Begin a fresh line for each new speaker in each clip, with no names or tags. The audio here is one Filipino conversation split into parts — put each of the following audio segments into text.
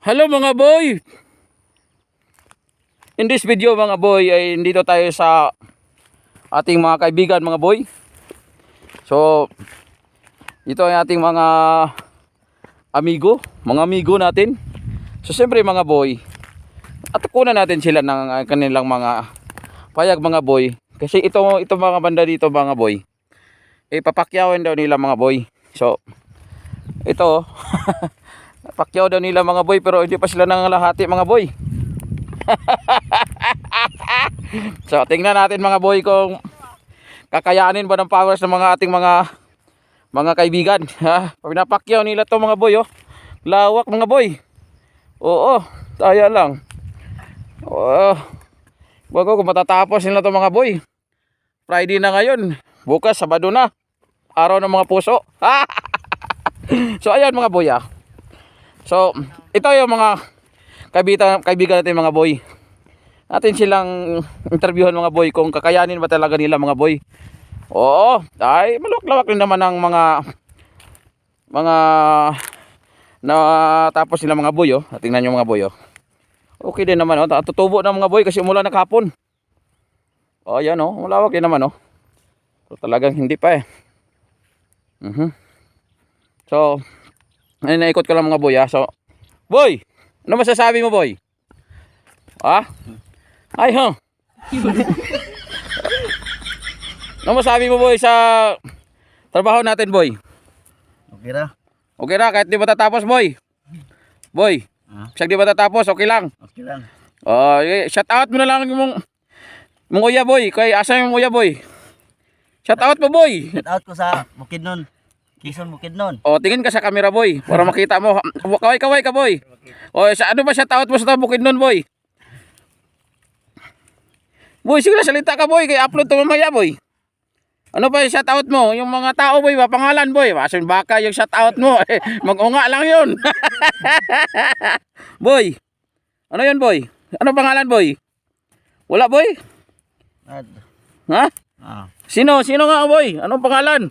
Hello mga boy! In this video mga boy ay dito tayo sa ating mga kaibigan mga boy. So ito ay ating mga amigo, mga amigo natin. So siyempre mga boy, atakunan natin sila ng kanilang mga payag mga boy. Kasi ito, ito mga banda dito mga boy, eh papakyawin daw nila mga boy. So ito Pakyaw daw nila mga boy pero hindi pa sila nangalahati mga boy. so tingnan natin mga boy kung kakayanin ba ng powers ng mga ating mga mga kaibigan. Ha? Pinapakyaw nila to mga boy oh. Lawak mga boy. Oo, taya lang. Oo. Bago kung matatapos nila to mga boy. Friday na ngayon. Bukas Sabado na. Araw ng mga puso. so ayan mga boy ah. So, ito yung mga kaibigan, kaibigan natin mga boy. Natin silang interviewhan mga boy kung kakayanin ba talaga nila mga boy. Oo, ay malawak-lawak din naman ang mga mga na tapos nila mga boy oh. Tingnan niyo mga boy oh. Okay din naman oh. Tutubo na mga boy kasi umulan na kahapon. Oh, yan oh. Malawak din naman oh. So, talagang hindi pa eh. Mhm. So, ay, naikot ko lang mga boy ha. So, boy! Ano masasabi mo boy? Ha? Ay ha? ano masasabi mo boy sa trabaho natin boy?
Okay ra?
Okay na kahit di matatapos boy. Boy,
Ah.
siya di matatapos, okay lang.
Okay lang.
Oh, eh, shout out mo na lang yung mong uya boy. Kay asa yung uya boy? Shout out mo boy.
Shout out ko sa Bukidnon. Quezon Bukidnon.
O, tingin ka sa camera, boy. Para makita mo. Kaway-kaway ka, boy. O, sa ano ba siya taot mo sa bukid nun, boy? Boy, sige na, salita ka, boy. Kaya upload to mamaya, boy. Ano ba yung shoutout mo? Yung mga tao, boy, ba pangalan, boy? Masin baka yung shoutout mo. Eh, Mag-unga lang yun. boy. Ano yun, boy? Ano pangalan, boy? Wala, boy?
Ad.
Ha?
Ah.
Sino? Sino nga, boy? Anong pangalan?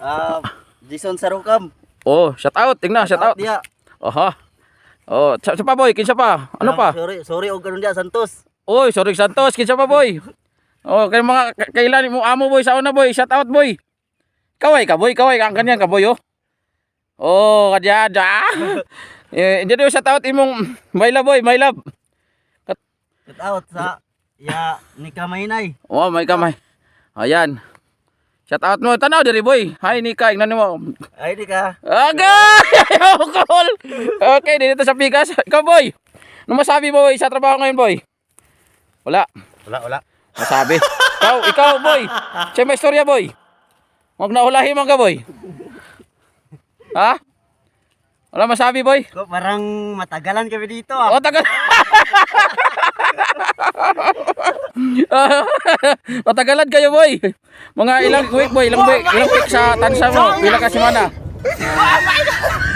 Ah, Jason Sarukam.
Oh, shoutout. Tingnan, shoutout.
dia.
Aha. Oh, sa, sa pa boy, kinsa pa? Ano pa?
Sorry, sorry og karon dia Santos.
Oy, sorry Santos, kinsa pa boy? Oh, kay mga k- kailan mo amo boy sa una boy, shout out boy. Kaway ka boy, kaway ka ang kanyan ka boy oh. Oh, kadya da. eh, daw shout out imong my love boy, my love.
Shout out sa ya ni Kamaynay.
Oh, may kamay. Ayan. Shout out mo tanaw diri boy. Hi Nika, ingnan mo.
Ay di ka.
Agay! Ayaw call! Okay, dito sa Pikas. Ikaw, boy. Ano masabi mo, boy, sa trabaho ngayon, boy? Wala.
Wala, wala.
Masabi. ikaw, ikaw, boy. Siya may istorya, boy. Huwag na ulahin man ka, boy. Ha? Wala masabi, boy?
Ko parang matagalan kami dito ah.
O, tagal. Matagalan kayo, boy. Mga ilang week, boy. Ilang week, ilang week sa tansa mo. Pila ka semana.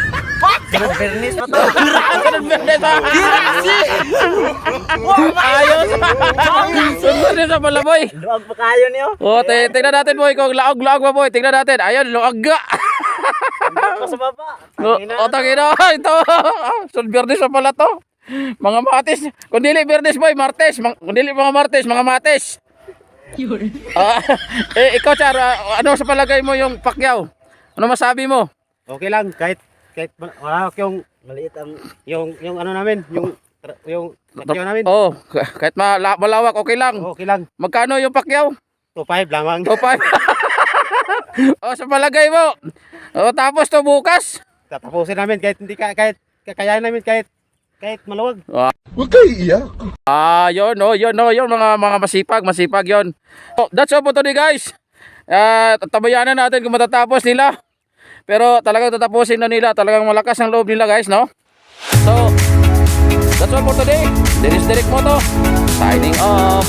Pero fairness pa to.
Ganun ha? Ayos. Sunod sa pala, boy.
Luag pa kayo niyo.
O, t- tingnan natin, boy. Kung laog-laog ba, boy. Tingnan natin. Ayun, luagga.
Pa sa baba.
O, tangina. Ito. Sun Bernes pa pala to. Mga matis. Kung dili Bernes, boy. Martes. Mang- Kung dili mga Martes, mga mates. Ah, eh, ikaw, Char. ah, ano sa palagay mo yung pakyaw? Ano masabi mo?
Okay lang kahit kahit ma- malawak yung
Maliit ang
yung yung ano namin, yung tra- yung pakyaw namin.
Oh, kahit mala- malawak, okay lang.
Okay lang.
Magkano yung pakyaw?
2.5 lamang.
O, o, sa palagay mo. O, tapos to bukas.
Tatapusin namin kahit hindi ka kahit kakayanin namin kahit kahit maluwag.
Huwag kayo iiyak.
Ah, yun, oh, yun, oh, yun, mga, mga masipag, masipag, yun. Oh, that's all for today, guys. Uh, tabayanan natin kung matatapos nila. Pero talagang tatapusin na nila. Talagang malakas ang loob nila, guys, no? So, that's all for today. This is Derek Moto, signing off.